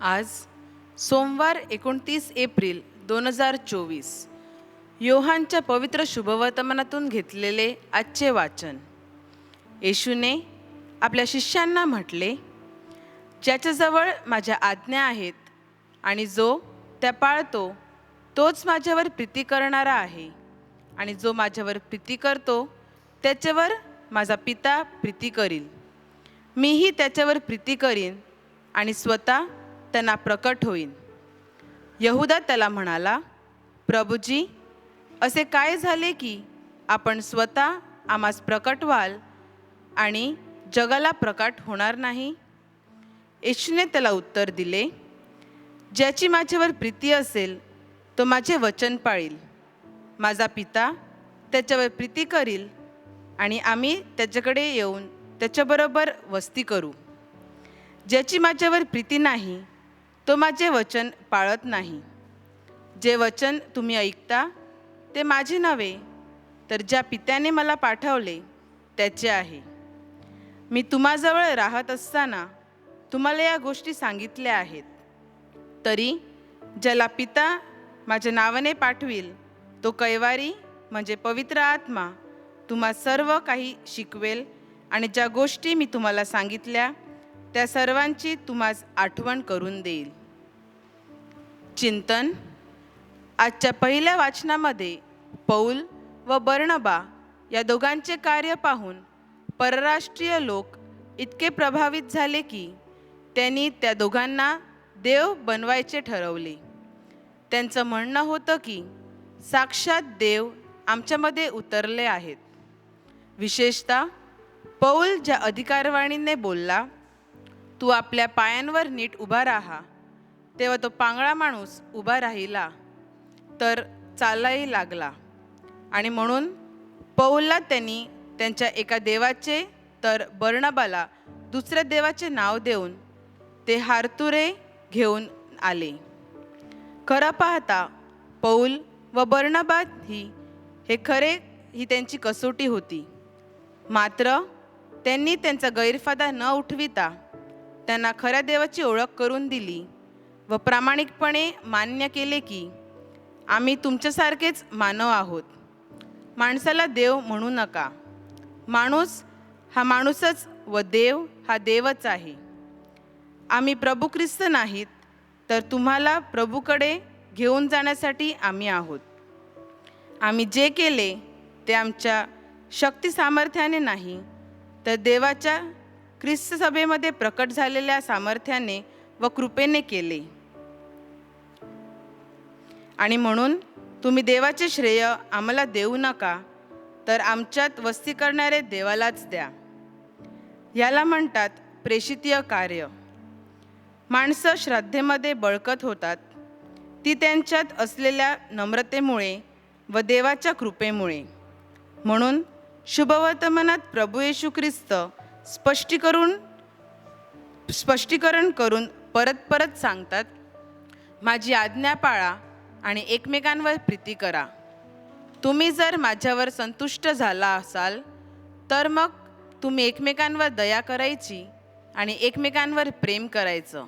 आज सोमवार एकोणतीस एप्रिल दोन हजार चोवीस. योहानच्या पवित्र शुभवर्तमानातून घेतलेले आजचे वाचन. येशूने आपल्या शिष्यांना म्हटले ज्याच्याजवळ माझ्या आज्ञा आहेत आणि जो त्या पाळतो तोच माझ्यावर प्रीती करणारा आहे. आणि जो माझ्यावर प्रीती करतो त्याच्यावर माझा पिता प्रीती करील. मीही त्याच्यावर प्रीती करीन आणि स्वतः त्यांना प्रकट होईन. यहुदा त्याला म्हणाला प्रभूजी असे काय झाले की आपण स्वतः आम्हास प्रकट व्हाल आणि जगाला प्रकट होणार नाही? येशूने त्याला उत्तर दिले ज्याची माझ्यावर प्रीती असेल तो माझे वचन पाळील. माझा पिता त्याच्यावर प्रीती करील आणि आम्ही त्याच्याकडे येऊन त्याच्याबरोबर वस्ती करू. ज्याची माझ्यावर प्रीती नाही तो माझे वचन पाळत नाही. जे वचन तुम्ही ऐकता ते माझे नव्हे तर ज्या पित्याने मला पाठवले त्याचे आहे. मी तुम्हाजवळ राहत असताना तुम्हाला या गोष्टी सांगितल्या आहेत. तरी ज्याला पिता माझ्या नावाने पाठवील तो कैवारी म्हणजे पवित्र आत्मा तुम्हा सर्व काही शिकवेल आणि ज्या गोष्टी मी तुम्हाला सांगितल्या त्या सर्वांची तुम्हास आठवण करून देईल. चिंतन. आजच्या पहिल्या वाचनामध्ये पौल व बर्णबा या दोघांचे कार्य पाहून परराष्ट्रीय लोक इतके प्रभावित झाले की त्यांनी त्या दोघांना देव बनवायचे ठरवले. त्यांचं म्हणणं होतं की साक्षात देव आमच्यामध्ये उतरले आहेत. विशेषतः पौल ज्या अधिकारवाणीने बोलला तू आपल्या पायांवर नीट उभा राहा. तेव्हा तो पांगळा माणूस उभा राहिला तर चालाही लागला. आणि म्हणून पौलला त्यांनी त्यांच्या एका देवाचे तर बर्णबाला दुसऱ्या देवाचे नाव देऊन ते हारतुरे घेऊन आले. खरं पाहता पौल व बर्णबाद ही हे खरे ही त्यांची कसोटी होती. मात्र त्यांनी त्यांचा गैरफायदा न उठविता त्यांना खऱ्या देवाची ओळख करून दिली व प्रामाणिकपणे मान्य केले की आम्ही तुमच्यासारखेच मानव आहोत. माणसाला देव म्हणू नका. माणूस हा माणूसच व देव हा देवच आहे. आम्ही प्रभू ख्रिस्त नाहीत तर तुम्हाला प्रभूकडे घेऊन जाण्यासाठी आम्ही आहोत. आम्ही जे केले ते आमच्या शक्ती सामर्थ्याने नाही तर देवाच्या ख्रिस्त सभेमध्ये प्रकट झालेल्या सामर्थ्याने व कृपेने केले. आणि म्हणून तुम्ही देवाचे श्रेय आम्हाला देऊ नका तर आमच्यात वस्ती करणारे देवालाच द्या. याला म्हणतात प्रेषितीय कार्य. माणसं श्रद्धेमध्ये बळकत होतात. ती त्यांच्यात असलेल्या नम्रतेमुळे व देवाच्या कृपेमुळे. म्हणून शुभवर्तमानात प्रभू येशू ख्रिस्त स्पष्टीकरून स्पष्टीकरण करून परत परत सांगतात माझी आज्ञा पाळा आणि एकमेकांवर प्रीती करा. तुम्ही जर माझ्यावर संतुष्ट झाला असाल तर मग तुम्ही एकमेकांवर दया करायची आणि एकमेकांवर प्रेम करायचं.